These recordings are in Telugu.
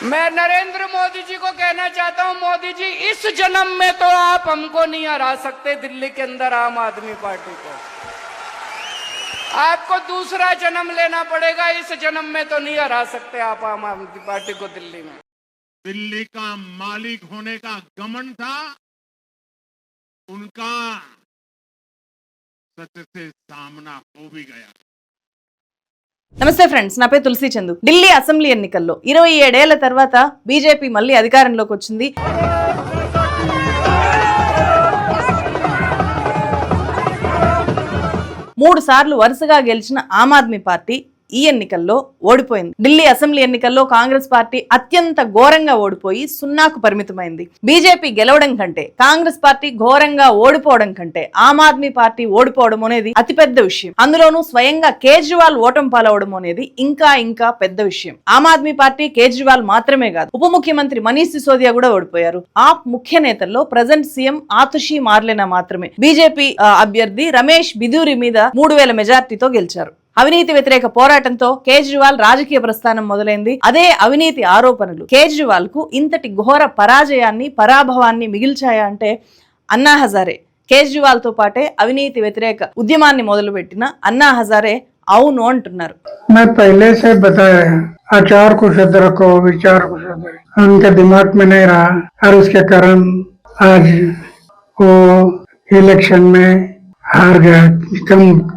मैं नरेंद्र मोदी जी को कहना चाहता हूँ, मोदी जी, इस जन्म में तो आप हमको नहीं हरा सकते दिल्ली के अंदर आम आदमी पार्टी को। आपको दूसरा जन्म लेना पड़ेगा, इस जन्म में तो नहीं हरा सकते आप आम आदमी पार्टी को दिल्ली में। दिल्ली का मालिक होने का गमन था, उनका सच से सामना हो भी गया। నమస్తే ఫ్రెండ్స్ నా పేరు తులసి చందు. ఢిల్లీ అసెంబ్లీ ఎన్నికల్లో ఇరవై ఏడేళ్ళ తర్వాత బీజేపీ మళ్ళీ అధికారంలోకి వచ్చింది. మూడు సార్లు వరుసగా గెలిచిన ఆమ్ ఆద్మీ పార్టీ ఈ ఎన్నికల్లో ఓడిపోయింది. ఢిల్లీ అసెంబ్లీ ఎన్నికల్లో కాంగ్రెస్ పార్టీ అత్యంత ఘోరంగా ఓడిపోయి సున్నాకు పరిమితమైంది. బీజేపీ గెలవడం కంటే కాంగ్రెస్ పార్టీ ఘోరంగా ఓడిపోవడం కంటే ఆమ్ ఆద్మీ పార్టీ ఓడిపోవడం అనేది అతిపెద్ద విషయం. అందులోనూ స్వయంగా కేజ్రీవాల్ ఓటం పాలవడం అనేది ఇంకా ఇంకా పెద్ద విషయం. ఆమ్ ఆద్మీ పార్టీ కేజ్రీవాల్ మాత్రమే కాదు ఉప ముఖ్యమంత్రి మనీష్ సిసోదియా కూడా ఓడిపోయారు. ఆప్ ముఖ్య నేతల్లో ప్రజెంట్ సీఎం ఆతుషి మార్లెనా మాత్రమే. బీజేపీ అభ్యర్థి రమేష్ బిదూరి మీద మూడు వేల మెజార్టీతో గెలిచారు. అవినీతి వ్యతిరేక పోరాటంతో కేజ్రీవాల్ రాజకీయ ప్రస్థానం మొదలైంది అదే అవినీతి ఆరోపణలు కేజ్రీవాల్ కు ఇంతటి ఘోర పరాజయాన్ని పరాభవాన్ని మిగిల్చాయా అంటే అన్నా హజారే కేజ్రీవాల్ తో పాటే అవినీతి వ్యతిరేక ఉద్యమాన్ని మొదలుపెట్టిన అన్నా హజారే అవును అంటున్నారు मैं पहले से बताया आचार को शुद्ध रखो विचार को शुद्ध रखो उनके दिमाग में नहीं रहा और उसके कारण आज वो इलेक्शन में हार गया कम कम वोटिंग है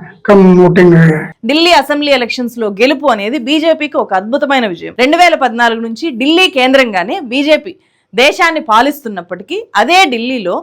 ఢిల్లీ అసెంబ్లీ ఎలక్షన్స్లో గెలుపు అనేది బీజేపీకి ఒక అద్భుతమైన విజయం. రెండు వేల పద్నాలుగు నుంచి ఢిల్లీ కేంద్రంగానే బీజేపీ దేశాన్ని పాలిస్తున్నప్పటికీ అదే ఢిల్లీలో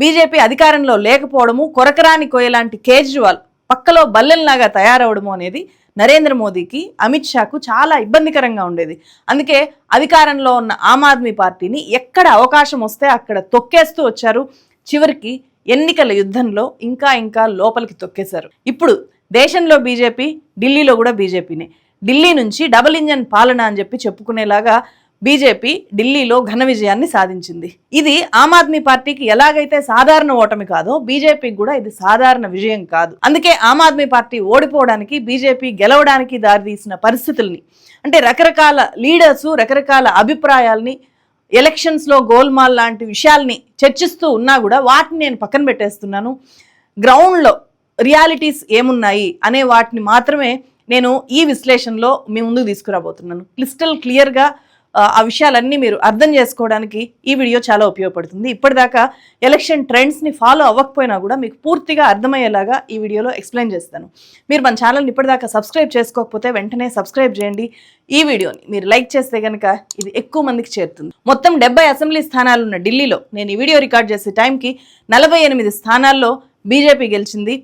బీజేపీ అధికారంలో లేకపోవడము కొరకరాని కోయలాంటి కేజ్రీవాల్ పక్కలో బల్లెల్లాగా తయారవడము అనేది నరేంద్ర మోదీకి అమిత్ షాకు చాలా ఇబ్బందికరంగా ఉండేది. అందుకే అధికారంలో ఉన్న ఆమ్ ఆద్మీ పార్టీని ఎక్కడ అవకాశం వస్తే అక్కడ తొక్కేస్తూ వచ్చారు. చివరికి ఎన్నికల యుద్ధంలో ఇంకా ఇంకా లోపలికి తొక్కేశారు. ఇప్పుడు దేశంలో బీజేపీ ఢిల్లీలో కూడా బీజేపీనే. ఢిల్లీ నుంచి డబుల్ ఇంజన్ పాలన అని చెప్పి చెప్పుకునేలాగా బీజేపీ ఢిల్లీలో ఘన విజయాన్ని సాధించింది. ఇది ఆమ్ ఆద్మీ పార్టీకి ఎలాగైతే సాధారణ ఓటమి కాదో బీజేపీకి కూడా ఇది సాధారణ విజయం కాదు. అందుకే ఆమ్ ఆద్మీ పార్టీ ఓడిపోవడానికి బీజేపీ గెలవడానికి దారితీసిన పరిస్థితుల్ని అంటే రకరకాల లీడర్స్ రకరకాల అభిప్రాయాల్ని ఎలక్షన్స్లో గోల్మాల్ లాంటి విషయాల్ని చర్చిస్తూ ఉన్నా కూడా వాటిని నేను పక్కన పెట్టేస్తున్నాను. గ్రౌండ్లో రియాలిటీస్ ఏమున్నాయి అనే వాటిని మాత్రమే నేను ఈ విశ్లేషణలో మీ ముందుకు తీసుకురాబోతున్నాను. క్లిస్టల్ క్లియర్గా ఆ, విషయాలన్నీ మీరు అర్థం చేసుకోవడానికి ఈ వీడియో చాలా ఉపయోగపడుతుంది. ఇప్పటిదాకా ఎలక్షన్ ట్రెండ్స్ని ఫాలో అవ్వకపోయినా కూడా మీకు పూర్తిగా అర్థమయ్యేలాగా ఈ వీడియోలో ఎక్స్ప్లెయిన్ చేస్తాను. మీరు మన ఛానల్ని ఇప్పటిదాకా సబ్స్క్రైబ్ చేసుకోకపోతే వెంటనే సబ్స్క్రైబ్ చేయండి. ఈ వీడియోని మీరు లైక్ చేస్తే కనుక ఇది ఎక్కువ మందికి చేరుతుంది. మొత్తం డెబ్బై అసెంబ్లీ స్థానాలు ఉన్న ఢిల్లీలో నేను ఈ వీడియో రికార్డ్ చేసే టైంకి నలభై ఎనిమిది స్థానాల్లో బీజేపీ గెలిచింది.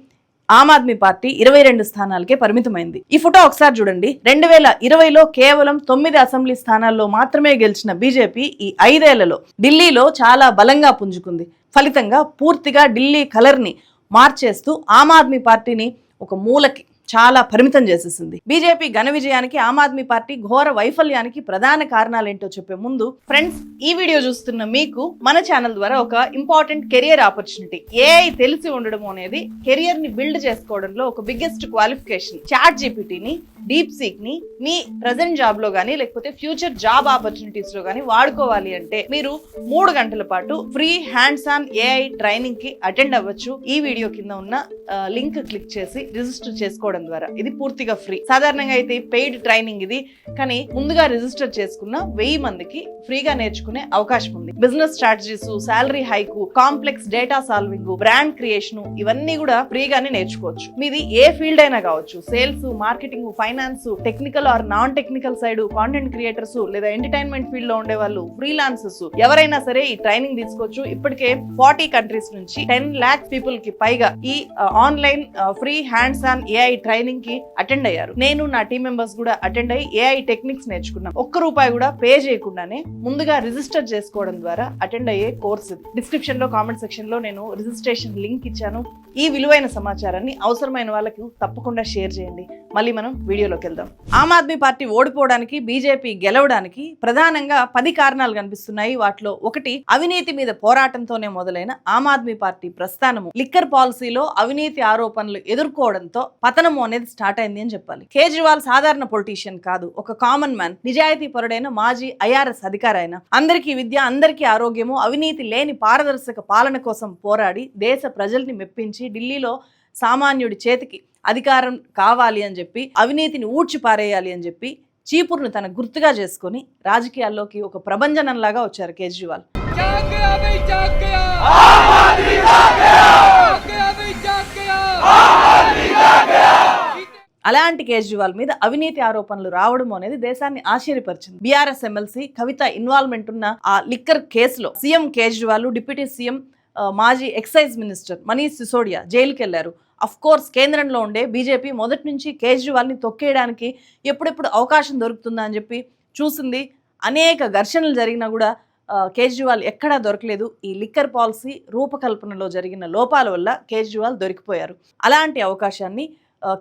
ఆమ్ ఆద్మీ పార్టీ ఇరవై రెండు స్థానాలకే పరిమితమైంది. ఈ ఫోటో ఒకసారి చూడండి. రెండు వేల ఇరవైలో కేవలం తొమ్మిది అసెంబ్లీ స్థానాల్లో మాత్రమే గెలిచిన బీజేపీ ఈ ఐదేళ్ళలో ఢిల్లీలో చాలా బలంగా పుంజుకుంది. ఫలితంగా పూర్తిగా ఢిల్లీ కలర్ని మార్చేస్తూ ఆమ్ ఆద్మీ పార్టీని ఒక మూలకి చాలా పరిమితం చేసేసింది. బీజేపీ ఘన విజయానికి ఆమ్ ఆద్మీ పార్టీ ఘోర వైఫల్యానికి ప్రధాన కారణాలు ఏంటో చెప్పే ముందు ఫ్రెండ్స్ ఈ వీడియో చూస్తున్న మీకు మన ఛానల్ ద్వారా ఒక ఇంపార్టెంట్ కెరియర్ ఆపర్చునిటీ ఏఐ తెలిసి ఉండడం అనేది కెరియర్ని బిల్డ్ చేసుకోవడంలో ఒక బిగ్గెస్ట్ క్వాలిఫికేషన్. చాట్ జీపీటీని డీప్ సీక్ని మీ ప్రజెంట్ జాబ్లో గానీ లేకపోతే ఫ్యూచర్ జాబ్ ఆపర్చునిటీస్లో కానీ వాడుకోవాలి అంటే మీరు మూడు గంటల పాటు ఫ్రీ హ్యాండ్స్ ఆన్ ఏఐ ట్రైనింగ్కి అటెండ్ అవ్వచ్చు. ఈ వీడియో కింద ఉన్న లింక్ క్లిక్ చేసి రిజిస్టర్ చేసుకోవడం ద్వారా. ఇది పూర్తిగా ఫ్రీ. సాధారణంగా అయితే పెయిడ్ ట్రైనింగ్ ఇది. కానీ ముందుగా రిజిస్టర్ చేసుకున్న వెయ్యి మందికి ఫ్రీగా నేర్చుకునే అవకాశం ఉంది. Business strategies salary haiku complex data solving brand creation ఇవన్నీ కూడా ఫ్రీగానే నేర్చుకోవచ్చు. మీది ఏ ఫీల్డ్ అయినా కావచ్చు. Sales marketing finance technical or non technical side content creators లేదా ఎంటర్టైన్మెంట్ ఫీల్డ్లో ఉండే వాళ్ళు ఫ్రీలాన్సర్స్ ఎవరైనా సరే ఈ ట్రైనింగ్ తీసుకోవచ్చు. ఇప్పటికే ఫార్టీ కంట్రీస్ నుంచి టెన్ లాక్ పీపుల్కి పైగా ఈ online free hands on AI ట్రైనింగ్కి అటెండ్ అయ్యారు. నేను నా టీం మెంబర్స్ కూడా అటెండ్ అయ్యి ఏఐ టెక్నిక్స్ నేర్చుకున్నాం. ఒక్క రూపాయి కూడా పే చేయకుండానే ముందుగా రిజిస్టర్ చేసుకోవడం ద్వారా అటెండ్ అయ్యే కోర్స్ ఇది. డిస్క్రిప్షన్లో కామెంట్ సెక్షన్లో నేను రిజిస్ట్రేషన్ లింక్ ఇచ్చాను. ఈ విలువైన సమాచారాన్ని అవసరమైన వాళ్ళకి తప్పకుండా షేర్ చేయండి. మళ్ళీ మనం వీడియోలోకి వెళ్దాం. ఆమ్ ఆద్మీ పార్టీ ఓడిపోవడానికి బీజేపీ గెలవడానికి ప్రధానంగా పది కారణాలు కనిపిస్తున్నాయి. వాటిలో ఒకటి అవినీతి మీద పోరాటంతోనే మొదలైన ఆమ్ ఆద్మీ పార్టీ ప్రస్థానము. లిక్కర్ పాలసీలో అవినీతి ఆరోపణలు ఎదుర్కోవడంతో పతనం పరిణామం అనేది స్టార్ట్ అయింది అని చెప్పాలి. కేజ్రీవాల్ సాధారణ పొలిటీషియన్ కాదు ఒక కామన్ మ్యాన్ నిజాయితీ పరుడైన మాజీ ఐఆర్ఎస్ అధికారి ఆయన అందరికీ విద్య అందరికీ ఆరోగ్యము అవినీతి లేని పారదర్శక పాలన కోసం పోరాడి దేశ ప్రజల్ని మెప్పించి ఢిల్లీలో సామాన్యుడి చేతికి అధికారం కావాలి అని చెప్పి అవినీతిని ఊడ్చి పారేయాలి అని చెప్పి చీపురును తన గుర్తుగా చేసుకొని రాజకీయాల్లోకి ఒక ప్రభంజనంలాగా వచ్చారు కేజ్రీవాల్. అలాంటి కేజ్రీవాల్ మీద అవినీతి ఆరోపణలు రావడం అనేది దేశాన్ని ఆశ్చర్యపరిచింది. బీఆర్ఎస్ ఎమ్మెల్సీ కవిత ఇన్వాల్వ్మెంట్ ఉన్న ఆ లిక్కర్ కేసులో సీఎం కేజ్రీవాల్ డిప్యూటీ సీఎం మాజీ ఎక్సైజ్ మినిస్టర్ మనీష్ సిసోడియా జైలుకి వెళ్ళారు అఫ్ కోర్స్ కేంద్రంలో ఉండే బీజేపీ మొదటి నుంచి కేజ్రీవాల్ని తొక్కేయడానికి ఎప్పుడెప్పుడు అవకాశం దొరుకుతుందా అని చెప్పి చూసింది. అనేక ఘర్షణలు జరిగినా కూడా కేజ్రీవాల్ ఎక్కడా దొరకలేదు. ఈ లిక్కర్ పాలసీ రూపకల్పనలో జరిగిన లోపాల వల్ల కేజ్రీవాల్ దొరికిపోయారు. అలాంటి అవకాశాన్ని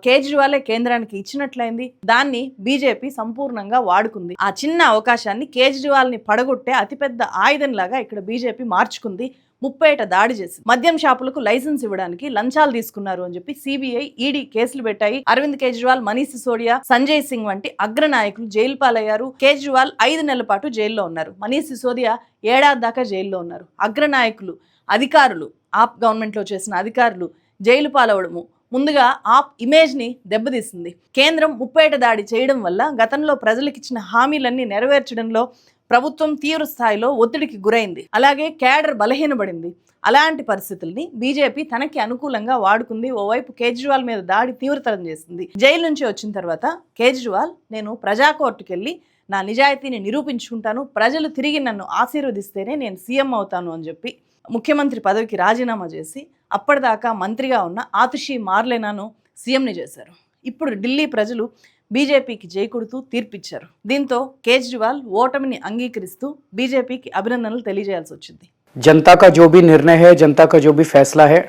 కేజ్రీవాలే కేంద్రానికి ఇచ్చినట్లయింది. దాన్ని బీజేపీ సంపూర్ణంగా వాడుకుంది. ఆ చిన్న అవకాశాన్ని కేజ్రీవాల్ని పడగొట్టే అతిపెద్ద ఆయుధంలాగా ఇక్కడ బీజేపీ మార్చుకుంది. ముప్పేట దాడి చేసి మద్యం షాపులకు లైసెన్స్ ఇవ్వడానికి లంచాలు తీసుకున్నారు అని చెప్పి సిబిఐ ఈడీ కేసులు పెట్టాయి. అరవింద్ కేజ్రీవాల్ మనీష్ సిసోడియా సంజయ్ సింగ్ వంటి అగ్రనాయకులు జైలు పాలయ్యారు కేజ్రీవాల్ ఐదు నెలల పాటు జైల్లో ఉన్నారు. మనీష్ సిసోడియా ఏడాది దాకా జైల్లో ఉన్నారు. అగ్రనాయకులు అధికారులు ఆప్ గవర్నమెంట్లో చేసిన అధికారులు జైలు పాలవడము ముందుగా ఆప్ ఇమేజ్ని దెబ్బతీసింది. కేంద్రం ముప్పేట దాడి చేయడం వల్ల గతంలో ప్రజలకు ఇచ్చిన హామీలన్నీ నెరవేర్చడంలో ప్రభుత్వం తీవ్ర స్థాయిలో ఒత్తిడికి గురైంది. అలాగే కేడర్ బలహీనపడింది. అలాంటి పరిస్థితుల్ని బీజేపీ తనకి అనుకూలంగా వాడుకుంది. ఓవైపు కేజ్రీవాల్ మీద దాడి తీవ్రతరం చేసింది. జైలు నుంచి వచ్చిన తర్వాత కేజ్రీవాల్ నేను ప్రజా కోర్టుకు వెళ్ళి నా నిజాయితీని నిరూపించుకుంటాను. ప్రజలు తిరిగి నన్ను ఆశీర్వదిస్తేనే నేను సీఎం అవుతాను అని చెప్పి ముఖ్యమంత్రి పదవికి రాజీనామా చేసి అప్పటిదాకా మంత్రిగా ఉన్న ఆతుషి మార్లెనాను సీఎంని చేశారు ఇప్పుడు ఢిల్లీ ప్రజలు బీజేపీకి జైకొడుతూ తీర్పిచ్చారు దీంతో కేజ్రీవాల్ ఓటమిని అంగీకరిస్తూ బీజేపీకి అభినందనలు తెలియజేయాల్సి వచ్చింది जनता का जो भी निर्णय है जनता का जो भी फैसला है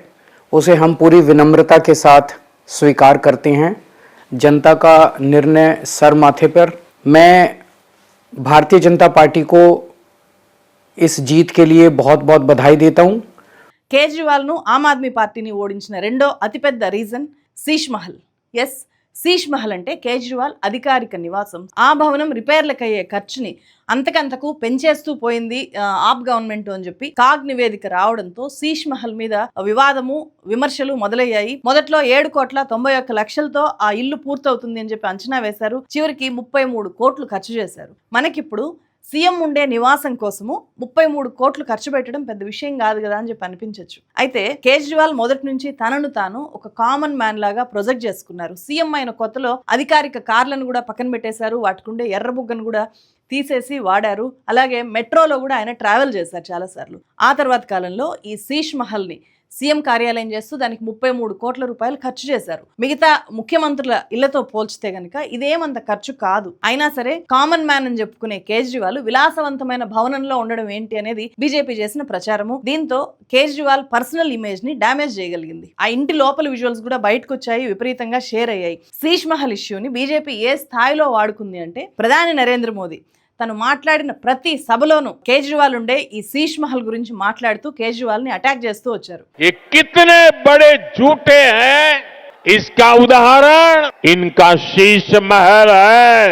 उसे हम पूरी विनम्रता के साथ स्वीकार करते हैं जनता का निर्णय सर माथे पर मैं भारतीय जनता पार्टी को इस जीत के लिए बहुत बहुत बधाई देता हूँ కేజ్రీవాల్ను ఆమ్ ఆద్మీ పార్టీని ఓడించిన రెండో అతిపెద్ద రీజన్ శీష్ మహల్ ఎస్ శీష్ మహల్ అంటే కేజ్రీవాల్ అధికారిక నివాసం. ఆ భవనం రిపేర్లకు అయ్యే ఖర్చుని అంతకంతకు పెంచేస్తూ పోయింది ఆప్ గవర్నమెంట్ అని చెప్పి. కాగ్ నివేదిక రావడంతో శీష్ మహల్ మీద వివాదము విమర్శలు మొదలయ్యాయి. మొదట్లో ఏడు కోట్ల తొంభై ఒక్క లక్షలతో ఆ ఇల్లు పూర్తవుతుంది అని చెప్పి అంచనా వేశారు. చివరికి ముప్పై మూడు కోట్లు ఖర్చు చేశారు. మనకిప్పుడు సీఎం ఉండే నివాసం కోసము ముప్పై మూడు కోట్లు ఖర్చు పెట్టడం పెద్ద విషయం కాదు కదా అని చెప్పి అనిపించవచ్చు అయితే కేజ్రీవాల్ మొదటి నుంచి తనను తాను ఒక కామన్ మ్యాన్ లాగా ప్రొజెక్ట్ చేసుకున్నారు. సీఎం అయిన కొత్తలో అధికారిక కార్లను కూడా పక్కన పెట్టేశారు. వాటికుండే ఎర్రబుగ్గను కూడా తీసేసి వాడారు. అలాగే మెట్రోలో కూడా ఆయన ట్రావెల్ చేశారు చాలాసార్లు ఆ తర్వాత కాలంలో ఈ శీష్ మహల్ని సీఎం కార్యాలయం చేస్తూ దానికి ముప్పై మూడు కోట్ల రూపాయలు ఖర్చు చేశారు. మిగతా ముఖ్యమంత్రుల ఇళ్ళతో పోల్చితే గనక ఇదేమంత ఖర్చు కాదు. అయినా సరే కామన్ మ్యాన్ అని చెప్పుకునే కేజ్రీవాల్ విలాసవంతమైన భవనంలో ఉండడం ఏంటి అనేది బీజేపీ చేసిన ప్రచారము. దీంతో కేజ్రీవాల్ పర్సనల్ ఇమేజ్ని డ్యామేజ్ చేయగలిగింది. ఆ ఇంటి లోపల విజువల్స్ కూడా బయటకు వచ్చాయి విపరీతంగా షేర్ అయ్యాయి. శీష్ మహల్ ఇష్యూని బీజేపీ ఏ స్థాయిలో వాడుకుంది అంటే ప్రధాని నరేంద్ర మోదీ. తను మాట్లాడిన ప్రతి సభలోనూ కేజ్రీవాల్ ఉండే ఈ శీష్ మహల్ గురించి మాట్లాడుతూ కేజ్రీవాల్ ని అటాక్ చేస్తూ వచ్చారు ये कितने बड़े झूठे हैं इसका उदाहरण इनका शीश महल है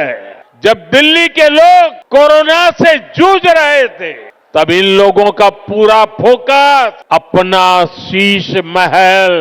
जब दिल्ली के लोग कोरोना से जूझ रहे थे तब इन लोगों का पूरा फोकस अपना शीश महल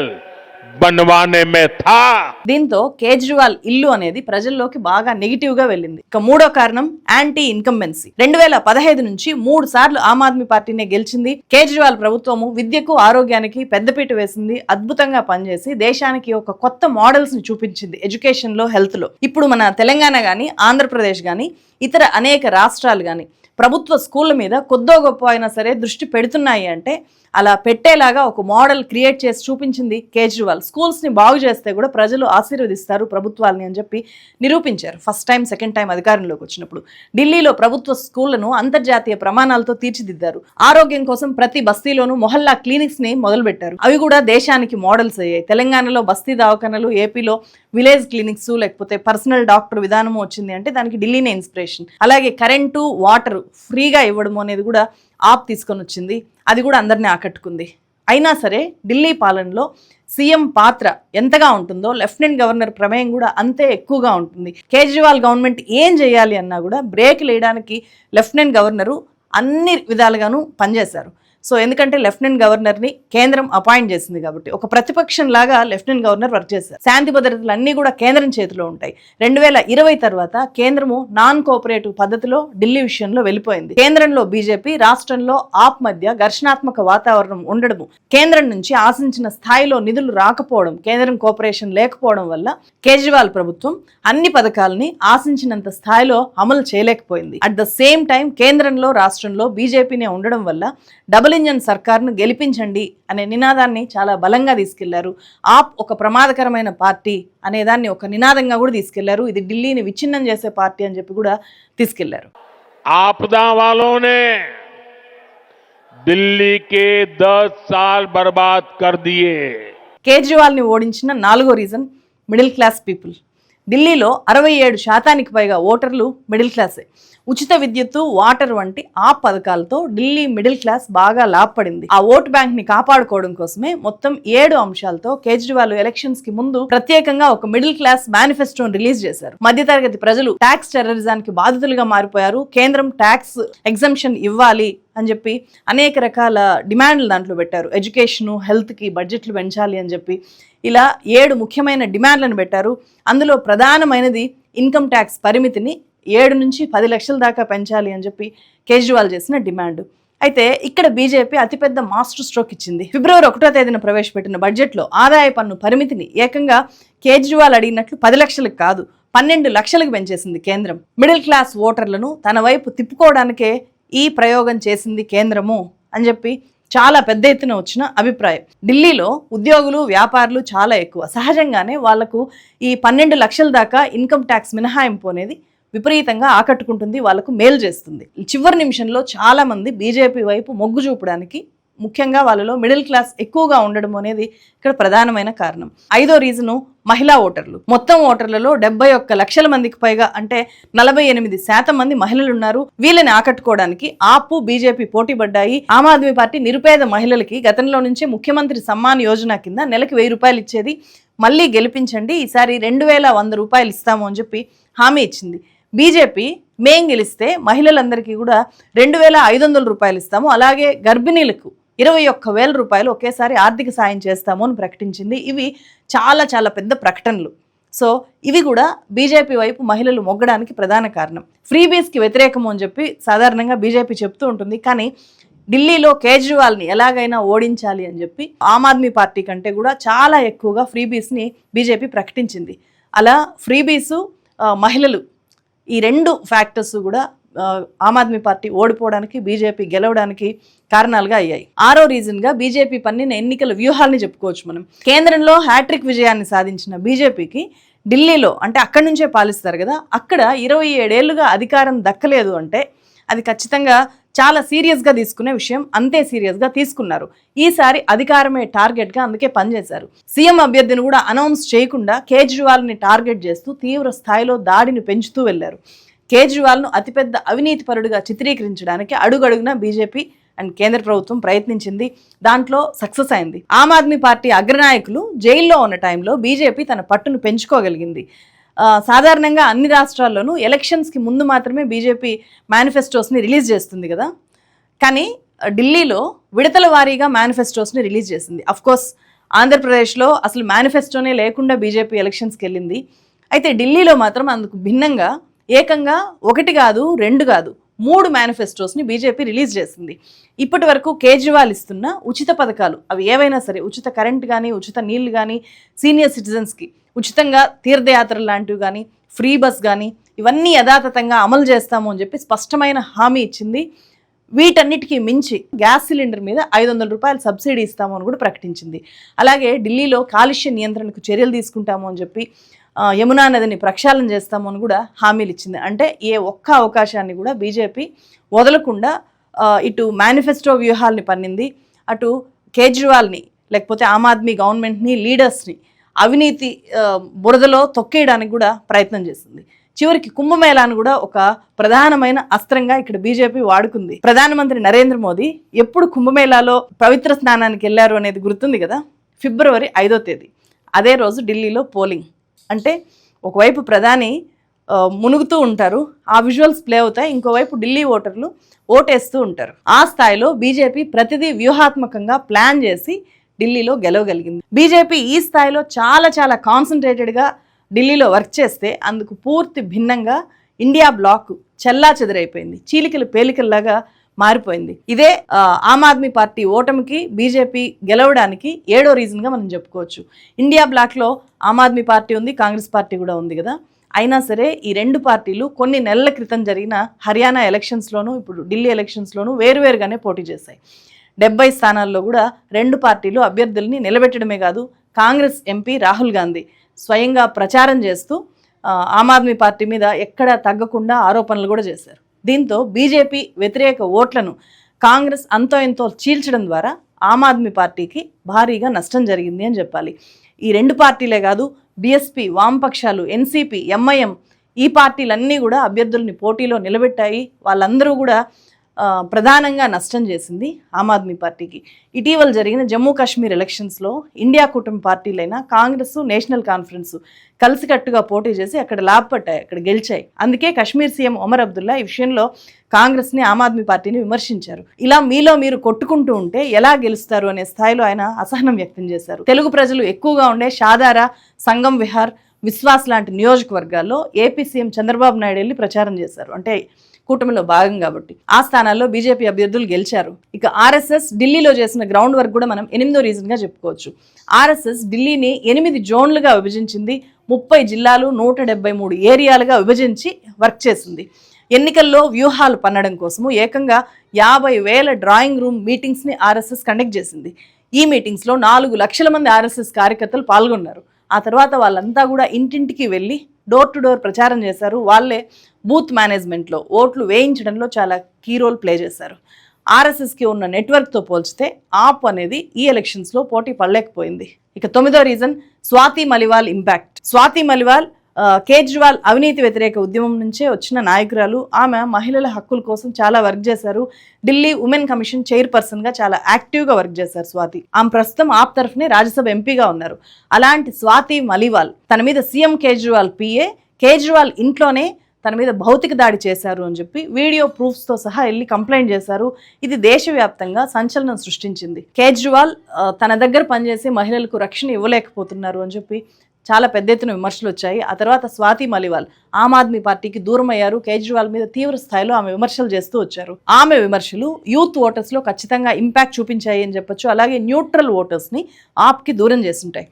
बनवाने में था దీంతో కేజ్రీవాల్ ఇల్లు అనేది ప్రజల్లోకి బాగా నెగిటివ్ గా వెళ్ళింది ఇక మూడో కారణం యాంటీ ఇన్కంబెన్సీ రెండు వేల పదహైదు నుంచి మూడు సార్లు ఆమ్ ఆద్మీ పార్టీనే గెలిచింది కేజ్రీవాల్ ప్రభుత్వము విద్యకు ఆరోగ్యానికి పెద్దపీట వేసింది అద్భుతంగా పనిచేసి దేశానికి ఒక కొత్త మోడల్స్ ని చూపించింది ఎడ్యుకేషన్ లో హెల్త్ లో ఇప్పుడు మన తెలంగాణ గాని ఆంధ్రప్రదేశ్ గాని ఇతర అనేక రాష్ట్రాలు గాని ప్రభుత్వ స్కూళ్ళ మీద కొద్దో గొప్ప అయినా సరే దృష్టి పెడుతున్నాయి అంటే అలా పెట్టేలాగా ఒక మోడల్ క్రియేట్ చేసి చూపించింది కేజ్రీవాల్. స్కూల్స్ని బాగు చేస్తే కూడా ప్రజలు ఆశీర్వదిస్తారు ప్రభుత్వాలని అని చెప్పి నిరూపించారు. ఫస్ట్ టైం సెకండ్ టైం అధికారంలోకి వచ్చినప్పుడు. ఢిల్లీలో ప్రభుత్వ స్కూళ్ళను అంతర్జాతీయ ప్రమాణాలతో తీర్చిదిద్దారు. ఆరోగ్యం కోసం ప్రతి బస్తీలోనూ మొహల్లా క్లినిక్స్ని మొదలుపెట్టారు. అవి కూడా దేశానికి మోడల్స్ అయ్యాయి. తెలంగాణలో బస్తీ దవాఖానలు ఏపీలో విలేజ్ క్లినిక్స్ లేకపోతే పర్సనల్ డాక్టర్ విధానము వచ్చింది అంటే దానికి ఢిల్లీనే ఇన్స్పిరేషన్. అలాగే కరెంటు వాటర్ ఫ్రీగా ఇవ్వడం అనేది కూడా ఆప్ తీసుకొని వచ్చింది. అది కూడా అందరినీ ఆకట్టుకుంది. అయినా సరే ఢిల్లీ పాలనలో సీఎం పాత్ర ఎంతగా ఉంటుందో లెఫ్టినెంట్ గవర్నర్ ప్రమేయం కూడా అంతే ఎక్కువగా ఉంటుంది. కేజ్రీవాల్ గవర్నమెంట్ ఏం చేయాలి అన్నా కూడా బ్రేక్ లేయడానికి లెఫ్టినెంట్ గవర్నరు అన్ని విధాలుగాను పనిచేశారు. సో ఎందుకంటే లెఫ్టినెంట్ గవర్నర్ని కేంద్రం అపాయింట్ చేసింది కాబట్టి ఒక ప్రతిపక్షం లాగా లెఫ్టినెంట్ గవర్నర్ వర్క్ చేశారు. శాంతి భద్రతలు అన్నీ కూడా కేంద్రం చేతిలో ఉంటాయి. రెండు వేల ఇరవై తర్వాత కేంద్రము నాన్ కోఆపరేటివ్ పద్ధతిలో ఢిల్లీ విషయంలో వెళ్ళిపోయింది. కేంద్రంలో బీజేపీ రాష్ట్రంలో ఆప్ మధ్య ఘర్షణాత్మక వాతావరణం ఉండడము కేంద్రం నుంచి ఆశించిన స్థాయిలో నిధులు రాకపోవడం కేంద్రం కోఆపరేషన్ లేకపోవడం వల్ల కేజ్రీవాల్ ప్రభుత్వం అన్ని పథకాలని ఆశించినంత స్థాయిలో అమలు చేయలేకపోయింది. అట్ ద సేమ్ టైం కేంద్రంలో రాష్ట్రంలో బీజేపీనే ఉండడం వల్ల డబుల్ డబుల్ ఇంజన్ సర్కార్ను గెలిపించండి అనే నినాదాన్ని చాలా బలంగా తీసుకెళ్లారు ఆప్ ఒక ప్రమాదకరమైన పార్టీ అనేదాన్ని ఒక నినాదంగా కూడా తీసుకెళ్లారు ఇది ఢిల్లీని విచ్ఛిన్నం చేసే పార్టీ అని చెప్పి కూడా తీసుకెళ్లారు आपदा वालों ने दिल्ली के 10 साल बर्बाद कर दिए కేజ్రీవాల్ని ఓడించిన నాలుగో రీజన్ మిడిల్ క్లాస్ పీపుల్ ఢిల్లీలో అరవై ఏడు శాతానికి పైగా ఓటర్లు మిడిల్ క్లాసే. ఉచిత విద్యుత్తు వాటర్ వంటి ఆ పథకాలతో ఢిల్లీ మిడిల్ క్లాస్ బాగా లాభపడింది. ఆ ఓట్ బ్యాంక్ని కాపాడుకోవడం కోసమే మొత్తం ఏడు అంశాలతో కేజ్రీవాల్ ఎలక్షన్స్కి ముందు ప్రత్యేకంగా ఒక మిడిల్ క్లాస్ మేనిఫెస్టోను రిలీజ్ చేశారు. మధ్యతరగతి ప్రజలు ట్యాక్స్ టెర్రరిజానికి బాధితులుగా మారిపోయారు. కేంద్రం ట్యాక్స్ ఎగ్జంప్షన్ ఇవ్వాలి. అని చెప్పి అనేక రకాల డిమాండ్లు దాంట్లో పెట్టారు. ఎడ్యుకేషను హెల్త్కి బడ్జెట్లు పెంచాలి అని చెప్పి. ఇలా ఏడు ముఖ్యమైన డిమాండ్లను పెట్టారు. అందులో ప్రధానమైనది ఇన్కమ్ ట్యాక్స్ పరిమితిని ఏడు నుంచి పది లక్షల దాకా పెంచాలి అని చెప్పి కేజ్రీవాల్ చేసిన డిమాండ్. అయితే ఇక్కడ బీజేపీ అతిపెద్ద మాస్టర్ స్ట్రోక్ ఇచ్చింది. ఫిబ్రవరి ఒకటో తేదీన ప్రవేశపెట్టిన బడ్జెట్లో ఆదాయ పన్ను పరిమితిని ఏకంగా కేజ్రీవాల్ అడిగినట్లు పది లక్షలకు కాదు పన్నెండు లక్షలకు పెంచేసింది కేంద్రం. మిడిల్ క్లాస్ ఓటర్లను తన వైపు తిప్పుకోవడానికే ఈ ప్రయోగం చేసింది కేంద్రము అని చెప్పి చాలా పెద్ద ఎత్తున వచ్చిన అభిప్రాయం. ఢిల్లీలో ఉద్యోగులు వ్యాపారులు చాలా ఎక్కువ. సహజంగానే వాళ్ళకు ఈ పన్నెండు లక్షల దాకా ఇన్కమ్ ట్యాక్స్ మినహాయింపు అనేది విపరీతంగా ఆకట్టుకుంటుంది వాళ్ళకు మేలు చేస్తుంది. చివరి నిమిషంలో చాలా మంది బీజేపీ వైపు మొగ్గు చూపడానికి ముఖ్యంగా వాళ్ళలో మిడిల్ క్లాస్ ఎక్కువగా ఉండడం అనేది ఇక్కడ ప్రధానమైన కారణం. ఐదో రీజను మహిళా ఓటర్లు. మొత్తం ఓటర్లలో డెబ్బై ఒక్క లక్షల మందికి పైగా అంటే నలభై ఎనిమిది శాతం మంది మహిళలు ఉన్నారు. వీళ్ళని ఆకట్టుకోవడానికి ఆపు బీజేపీ పోటీ పడ్డాయి. ఆమ్ ఆద్మీ పార్టీ నిరుపేద మహిళలకి గతంలో నుంచే ముఖ్యమంత్రి సమ్మాన్ యోజన కింద నెలకి వెయ్యి రూపాయలు ఇచ్చేది. మళ్ళీ గెలిపించండి ఈసారి రెండు వేల వంద రూపాయలు ఇస్తాము అని చెప్పి హామీ ఇచ్చింది. బీజేపీ మేం గెలిస్తే మహిళలందరికీ కూడా రెండు వేల ఐదు వందల రూపాయలు ఇస్తాము. అలాగే గర్భిణీలకు ఇరవై ఒక్క వేల రూపాయలు ఒకేసారి ఆర్థిక సాయం చేస్తాము అని ప్రకటించింది. ఇవి చాలా చాలా పెద్ద ప్రకటనలు. సో ఇవి కూడా బీజేపీ వైపు మహిళలు మొగ్గడానికి ప్రధాన కారణం. ఫ్రీబీస్కి వ్యతిరేకము అని చెప్పి సాధారణంగా బీజేపీ చెప్తూ ఉంటుంది. కానీ ఢిల్లీలో కేజ్రీవాల్ని ఎలాగైనా ఓడించాలి అని చెప్పి ఆమ్ ఆద్మీ పార్టీ కంటే కూడా చాలా ఎక్కువగా ఫ్రీబీస్ని బీజేపీ ప్రకటించింది. అలా ఫ్రీబీసు మహిళలు ఈ రెండు ఫ్యాక్టర్స్ కూడా ఆమ్ ఆద్మీ పార్టీ ఓడిపోవడానికి బీజేపీ గెలవడానికి కారణాలుగా అయ్యాయి. ఆరో రీజన్గా బీజేపీ పన్నిన ఎన్నికల వ్యూహాల్ని చెప్పుకోవచ్చు మనం. కేంద్రంలో హ్యాట్రిక్ విజయాన్ని సాధించిన బీజేపీకి ఢిల్లీలో అంటే అక్కడి నుంచే పాలిస్తారు కదా అక్కడ ఇరవై ఏడేళ్ళుగా అధికారం దక్కలేదు అంటే అది ఖచ్చితంగా చాలా సీరియస్గా తీసుకునే విషయం అంతే సీరియస్గా తీసుకున్నారు. ఈసారి అధికారమే టార్గెట్గా అందుకే పనిచేశారు. సీఎం అభ్యర్థిని కూడా అనౌన్స్ చేయకుండా కేజ్రీవాల్ని టార్గెట్ చేస్తూ తీవ్ర స్థాయిలో దాడిని పెంచుతూ వెళ్ళారు కేజ్రీవాల్ను అతిపెద్ద అవినీతిపరుడుగా చిత్రీకరించడానికి అడుగడుగున బీజేపీ అండ్ కేంద్ర ప్రభుత్వం ప్రయత్నించింది. దాంట్లో సక్సెస్ అయింది. ఆమ్ ఆద్మీ పార్టీ అగ్రనాయకులు జైల్లో ఉన్న టైంలో బీజేపీ తన పట్టును పెంచుకోగలిగింది. సాధారణంగా అన్ని రాష్ట్రాల్లోనూ ఎలక్షన్స్కి ముందు మాత్రమే బీజేపీ మేనిఫెస్టోస్ని రిలీజ్ చేస్తుంది కదా. కానీ ఢిల్లీలో విడతల వారీగా మేనిఫెస్టోస్ని రిలీజ్ చేసింది. అఫ్కోర్స్ ఆంధ్రప్రదేశ్లో అసలు మేనిఫెస్టోనే లేకుండా బీజేపీ ఎలక్షన్స్కి వెళ్ళింది. అయితే ఢిల్లీలో మాత్రం అందుకు భిన్నంగా ఏకంగా ఒకటి కాదు రెండు కాదు మూడు మేనిఫెస్టోస్ని బీజేపీ రిలీజ్ చేసింది. ఇప్పటి వరకు కేజ్రీవాల్ ఇస్తున్న ఉచిత పథకాలు అవి ఏవైనా సరే ఉచిత కరెంట్ కానీ ఉచిత నీళ్ళు కానీ సీనియర్ సిటిజన్స్కి ఉచితంగా తీర్థయాత్రలు లాంటివి కానీ ఫ్రీ బస్ కానీ ఇవన్నీ యథాతథంగా అమలు చేస్తాము అని చెప్పి స్పష్టమైన హామీ ఇచ్చింది. వీటన్నిటికీ మించి గ్యాస్ సిలిండర్ మీద ఐదు వందల రూపాయలు సబ్సిడీ ఇస్తాము అని కూడా ప్రకటించింది. అలాగే ఢిల్లీలో కాలుష్య నియంత్రణకు చర్యలు తీసుకుంటాము అని చెప్పి యమునా నదిని ప్రక్షాళన చేస్తామని కూడా హామీలు ఇచ్చింది. అంటే ఏ ఒక్క అవకాశాన్ని కూడా బీజేపీ వదలకుండా ఇటు మేనిఫెస్టో వ్యూహాల్ని పన్నింది అటు కేజ్రీవాల్ని లేకపోతే ఆమ్ ఆద్మీ గవర్నమెంట్ని లీడర్స్ని అవినీతి బురదలో తొక్కేయడానికి కూడా ప్రయత్నం చేసింది. చివరికి కుంభమేళాను కూడా ఒక ప్రధానమైన అస్త్రంగా ఇక్కడ బీజేపీ వాడుకుంది. ప్రధానమంత్రి నరేంద్ర మోదీ ఎప్పుడు కుంభమేళాలో పవిత్ర స్నానానికి వెళ్ళారు అనేది గుర్తుంది కదా? ఫిబ్రవరి ఐదో తేదీ. అదే రోజు ఢిల్లీలో పోలింగ్. అంటే ఒకవైపు ప్రధాని మునుగుతూ ఉంటారు ఆ విజువల్స్ ప్లే అవుతాయి ఇంకోవైపు ఢిల్లీ ఓటర్లు ఓటేస్తూ ఉంటారు. ఆ స్థాయిలో బీజేపీ ప్రతిదీ వ్యూహాత్మకంగా ప్లాన్ చేసి ఢిల్లీలో గెలవగలిగింది. బీజేపీ ఈ స్థాయిలో చాలా చాలా కాన్సన్ట్రేటెడ్గా ఢిల్లీలో వర్క్ చేస్తే అందుకు పూర్తి భిన్నంగా ఇండియా బ్లాక్ చెల్లా చెదరైపోయింది చీలికలు పేలికల్లాగా మారిపోయింది. ఇదే ఆమ్ ఆద్మీ పార్టీ ఓటమికి బీజేపీ గెలవడానికి ఏడో రీజన్గా మనం చెప్పుకోవచ్చు. ఇండియా బ్లాక్లో ఆమ్ ఆద్మీ పార్టీ ఉంది కాంగ్రెస్ పార్టీ కూడా ఉంది కదా. అయినా సరే ఈ రెండు పార్టీలు కొన్ని నెలల క్రితం జరిగిన హర్యానా ఎలక్షన్స్లోనూ ఇప్పుడు ఢిల్లీ ఎలక్షన్స్లోనూ వేరువేరుగానే పోటీ చేశాయి. డెబ్బై స్థానాల్లో కూడా రెండు పార్టీలు అభ్యర్థుల్ని నిలబెట్టడమే కాదు కాంగ్రెస్ ఎంపీ రాహుల్ గాంధీ స్వయంగా ప్రచారం చేస్తూ ఆమ్ ఆద్మీ పార్టీ మీద ఎక్కడా తగ్గకుండా ఆరోపణలు కూడా చేశారు. దీంతో బీజేపీ వ్యతిరేక ఓట్లను కాంగ్రెస్ అంతో ఎంతో చీల్చడం ద్వారా ఆమ్ ఆద్మీ పార్టీకి భారీగా నష్టం జరిగింది అని చెప్పాలి. ఈ రెండు పార్టీలే కాదు బీఎస్పీ వామపక్షాలు ఎన్సీపీ ఎంఐఎం ఈ పార్టీలన్నీ కూడా అభ్యర్థుల్ని పోటీలో నిలబెట్టాయి. వాళ్ళందరూ కూడా ప్రధానంగా నష్టం చేసింది ఆమ్ ఆద్మీ పార్టీకి. ఇటీవల జరిగిన జమ్మూ కాశ్మీర్ ఎలక్షన్స్లో ఇండియా కూటమి పార్టీలైన కాంగ్రెస్ నేషనల్ కాన్ఫరెన్స్ కలిసికట్టుగా పోటీ చేసి అక్కడ లాభపడ్డాయి అక్కడ గెలిచాయి. అందుకే కాశ్మీర్ సీఎం ఒమర్ అబ్దుల్లా ఈ విషయంలో కాంగ్రెస్ని ఆమ్ ఆద్మీ పార్టీని విమర్శించారు. ఇలా మీలో మీరు కొట్టుకుంటూ ఉంటే ఎలా గెలుస్తారు అనే స్థాయిలో ఆయన అసహనం వ్యక్తం చేశారు. తెలుగు ప్రజలు ఎక్కువగా ఉండే షాదారా సంగం విహార్ విశ్వాస్ లాంటి నియోజకవర్గాల్లో ఏపీ సీఎం చంద్రబాబు నాయుడు వెళ్ళి ప్రచారం చేశారు. అంటే కూటమిలో భాగం కాబట్టి. ఆ స్థానాల్లో బీజేపీ అభ్యర్థులు గెలిచారు. ఇక ఆర్ఎస్ఎస్ ఢిల్లీలో చేసిన గ్రౌండ్ వర్క్ కూడా మనం ఎనిమిదో రీజన్గా చెప్పుకోవచ్చు. ఆర్ఎస్ఎస్ ఢిల్లీని ఎనిమిది జోన్లుగా విభజించింది. ముప్పై జిల్లాలు నూట డెబ్బై మూడు ఏరియాలుగా విభజించి వర్క్ చేసింది. ఎన్నికల్లో వ్యూహాలు పన్నడం కోసము ఏకంగా యాభై వేల డ్రాయింగ్ రూమ్ మీటింగ్స్ని ఆర్ఎస్ఎస్ కండక్ట్ చేసింది. ఈ మీటింగ్స్లో నాలుగు లక్షల మంది ఆర్ఎస్ఎస్ కార్యకర్తలు పాల్గొన్నారు. ఆ తర్వాత వాళ్ళంతా కూడా ఇంటింటికి వెళ్ళి డోర్ టు డోర్ ప్రచారం చేశారు. వాళ్ళే బూత్ మేనేజ్మెంట్లో ఓట్లు వేయించడంలో చాలా కీ రోల్ ప్లే చేశారు. ఆర్ఎస్ఎస్కి ఉన్న నెట్వర్క్తో పోల్చితే ఆప్ అనేది ఈ ఎలక్షన్స్లో పోటీ పడలేకపోయింది. ఇక తొమ్మిదో రీజన్ స్వాతి మలివాల్ ఇంపాక్ట్ స్వాతి మలివాల్ కేజ్రీవాల్ అవినీతి వ్యతిరేక ఉద్యమం నుంచే వచ్చిన నాయకురాలు. ఆమె మహిళల హక్కుల కోసం చాలా వర్క్ చేశారు. ఢిల్లీ ఉమెన్ కమిషన్ చైర్పర్సన్గా చాలా యాక్టివ్గా వర్క్ చేశారు స్వాతి. ఆమె ప్రస్తుతం ఆప్ తరఫునే రాజ్యసభ ఎంపీగా ఉన్నారు. అలాంటి స్వాతి మలివాల్ తన మీద సీఎం కేజ్రీవాల్ పిఏ కేజ్రీవాల్ ఇంట్లోనే తన మీద భౌతిక దాడి చేశారు అని చెప్పి వీడియో ప్రూఫ్స్తో సహా వెళ్ళి కంప్లైంట్ చేశారు. ఇది దేశవ్యాప్తంగా సంచలనం సృష్టించింది. కేజ్రీవాల్ తన దగ్గర పనిచేసే మహిళలకు రక్షణ ఇవ్వలేకపోతున్నారు అని చెప్పి చాలా పెద్ద ఎత్తున విమర్శలు వచ్చాయి. ఆ తర్వాత స్వాతి మలివాల్ ఆమ్ ఆద్మీ పార్టీకి దూరం అయ్యారు కేజ్రీవాల్ మీద తీవ్ర స్థాయిలో ఆమె విమర్శలు చేస్తూ వచ్చారు. ఆమె విమర్శలు యూత్ ఓటర్స్లో ఖచ్చితంగా ఇంపాక్ట్ చూపించాయి అని చెప్పొచ్చు. అలాగే న్యూట్రల్ ఓటర్స్ని ఆప్కి దూరం చేస్తుంటాయి.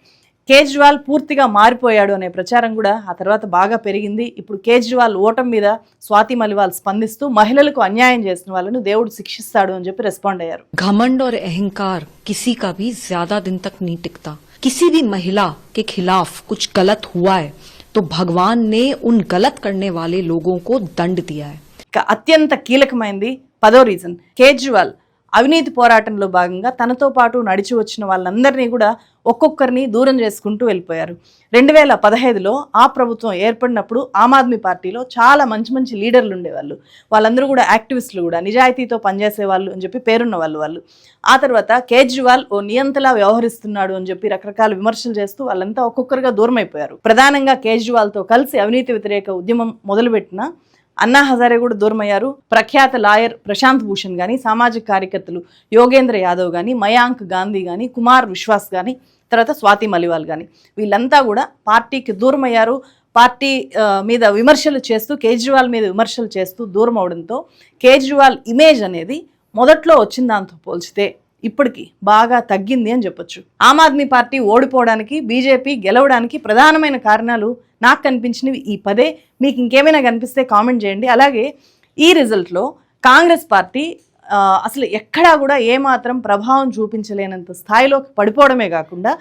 కేజ్రీవాల్ పూర్తిగా మారిపోయాడు అనే ప్రచారం కూడా ఆ తర్వాత బాగా పెరిగింది. ఇప్పుడు కేజ్రీవాల్ ఓటం మీద స్వాతి మలివాల్ స్పందిస్తూ మహిళలకు అన్యాయం చేసిన వాళ్ళను దేవుడు శిక్షిస్తాడు అని చెప్పి రెస్పాండ్ అయ్యారు. ఘమండ్ అహంకార్ కిసీ కా జ్యాదా దిన్ తక్ నీటిక్తా. किसी भी महिला के खिलाफ कुछ गलत हुआ है तो भगवान ने उन गलत करने वाले लोगों को दंड दिया है ఇక అత్యంత కీలకమైంది పదో రీజన్ కేజ్రీవాల్ అవినీతి పోరాటంలో భాగంగా తనతో పాటు నడిచి వచ్చిన వాళ్ళందరినీ కూడా ఒక్కొక్కరిని దూరం చేసుకుంటూ వెళ్ళిపోయారు. రెండు వేల పదహైదులో ఆ ప్రభుత్వం ఏర్పడినప్పుడు ఆమ్ ఆద్మీ పార్టీలో చాలా మంచి మంచి లీడర్లు ఉండేవాళ్ళు. వాళ్ళందరూ కూడా యాక్టివిస్టులు కూడా నిజాయితీతో పనిచేసే వాళ్ళు అని చెప్పి పేరున్న వాళ్ళు వాళ్ళు. ఆ తర్వాత కేజ్రీవాల్ ఓ నియంతలా వ్యవహరిస్తున్నాడు అని చెప్పి రకరకాల విమర్శలు చేస్తూ వాళ్ళంతా ఒక్కొక్కరుగా దూరమైపోయారు. ప్రధానంగా కేజ్రీవాల్తో కలిసి అవినీతి వ్యతిరేక ఉద్యమం మొదలుపెట్టిన అన్నా హజారే కూడా దూరమయ్యారు. ప్రఖ్యాత లాయర్ ప్రశాంత్ భూషణ్ కానీ సామాజిక కార్యకర్తలు యోగేంద్ర యాదవ్ కానీ మయాంక్ గాంధీ కానీ కుమార్ విశ్వాస్ కానీ తర్వాత స్వాతి మలివాల్ కానీ వీళ్ళంతా కూడా పార్టీకి దూరమయ్యారు. పార్టీ మీద విమర్శలు చేస్తూ కేజ్రీవాల్ మీద విమర్శలు చేస్తూ దూరం అవడంతో కేజ్రీవాల్ ఇమేజ్ అనేది మొదట్లో వచ్చిన దాంతో పోల్చితే ఇప్పటికి బాగా తగ్గింది అని చెప్పొచ్చు. ఆమ్ ఆద్మీ పార్టీ ఓడిపోవడానికి బీజేపీ గెలవడానికి ప్రధానమైన కారణాలు నాకు కనిపించినవి ఈ పదే. మీకు ఇంకేమైనా కనిపిస్తే కామెంట్ చేయండి. అలాగే ఈ రిజల్ట్లో కాంగ్రెస్ పార్టీ అసలు ఎక్కడా కూడా ఏమాత్రం ప్రభావం చూపించలేనంత స్థాయిలోకి పడిపోవడమే కాకుండా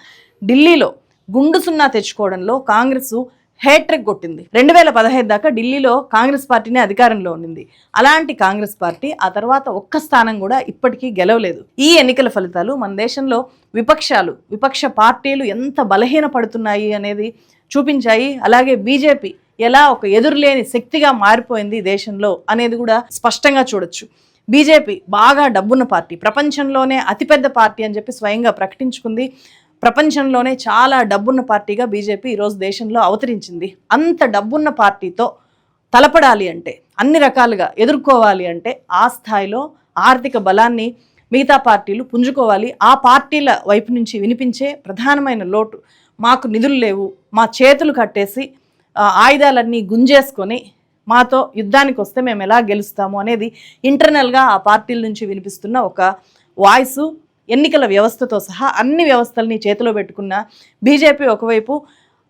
ఢిల్లీలో గుండు సున్నా తెచ్చుకోవడంలో కాంగ్రెస్ హేట్రిక్ కొట్టింది. రెండు వేల పదహైదు దాకా ఢిల్లీలో కాంగ్రెస్ పార్టీనే అధికారంలో ఉండింది. అలాంటి కాంగ్రెస్ పార్టీ ఆ తర్వాత ఒక్క స్థానం కూడా ఇప్పటికీ గెలవలేదు. ఈ ఎన్నికల ఫలితాలు మన దేశంలో విపక్షాలు విపక్ష పార్టీలు ఎంత బలహీన పడుతున్నాయి అనేది చూపించాయి. అలాగే బీజేపీ ఎలా ఒక ఎదురులేని శక్తిగా మారిపోయింది దేశంలో అనేది కూడా స్పష్టంగా చూడొచ్చు. బీజేపీ బాగా డబ్బున్న పార్టీ ప్రపంచంలోనే అతిపెద్ద పార్టీ అని చెప్పి స్వయంగా ప్రకటించుకుంది. ప్రపంచంలోనే చాలా డబ్బున్న పార్టీగా బీజేపీ ఈరోజు దేశంలో అవతరించింది. అంత డబ్బున్న పార్టీతో తలపడాలి అంటే అన్ని రకాలుగా ఎదుర్కోవాలి అంటే ఆ స్థాయిలో ఆర్థిక బలాన్ని మిగతా పార్టీలు పుంజుకోవాలి. ఆ పార్టీల వైపు నుంచి వినిపించే ప్రధానమైన లోటు మాకు నిధులు లేవు. మా చేతులు కట్టేసి ఆయుధాలన్నీ గుంజేసుకొని మాతో యుద్ధానికి వస్తే మేము ఎలా గెలుస్తాము అనేది ఇంటర్నల్గా ఆ పార్టీల నుంచి వినిపిస్తున్న ఒక వాయిస్. ఎన్నికల వ్యవస్థతో సహా అన్ని వ్యవస్థల్ని చేతిలో పెట్టుకున్న బీజేపీ ఒకవైపు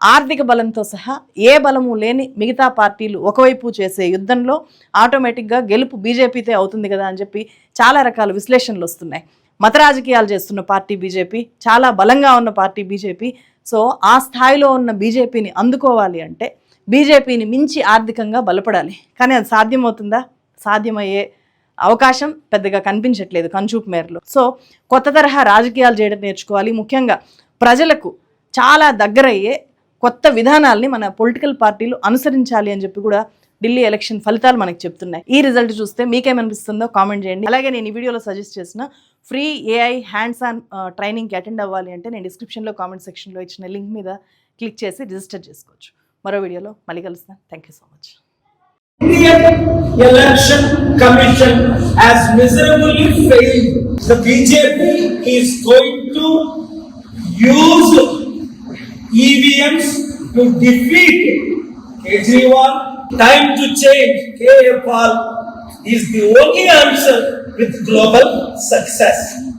ఆర్థిక బలంతో సహా ఏ బలము లేని మిగతా పార్టీలు ఒకవైపు చేసే యుద్ధంలో ఆటోమేటిక్గా గెలుపు బీజేపీతే అవుతుంది కదా అని చెప్పి చాలా రకాల విశ్లేషణలు వస్తున్నాయి. మత రాజకీయాలు చేస్తున్న పార్టీ బీజేపీ చాలా బలంగా ఉన్న పార్టీ బీజేపీ. సో ఆ స్థాయిలో ఉన్న బీజేపీని అందుకోవాలి అంటే బీజేపీని మించి ఆర్థికంగా బలపడాలి. కానీ అది సాధ్యమవుతుందా? సాధ్యమయ్యే అవకాశం పెద్దగా కనిపించట్లేదు కంచూపు మేరలో. సో కొత్త తరహా రాజకీయాలు చేయడం నేర్చుకోవాలి. ముఖ్యంగా ప్రజలకు చాలా దగ్గరయ్యే కొత్త విధానాల్ని మన పొలిటికల్ పార్టీలు అనుసరించాలి అని చెప్పి కూడా ఢిల్లీ ఎలక్షన్ ఫలితాలు మనకు చెప్తున్నాయి. ఈ రిజల్ట్ చూస్తే మీకేమనిపిస్తుందో కామెంట్ చేయండి. అలాగే నేను ఈ వీడియోలో సజెస్ట్ చేసిన ఫ్రీ ఏఐ హ్యాండ్స్ ఆన్ ట్రైనింగ్కి అటెండ్ అవ్వాలి అంటే నేను డిస్క్రిప్షన్లో కామెంట్ సెక్షన్లో ఇచ్చిన లింక్ మీద క్లిక్ చేసి రిజిస్టర్ చేసుకోవచ్చు. మరో వీడియోలో మళ్ళీ కలుస్తాను. Thank you so much. Indian Election Commission has miserably failed. The BJP is going to use EVMs to defeat Kejriwal. Time to change. KFR is the only answer with global success.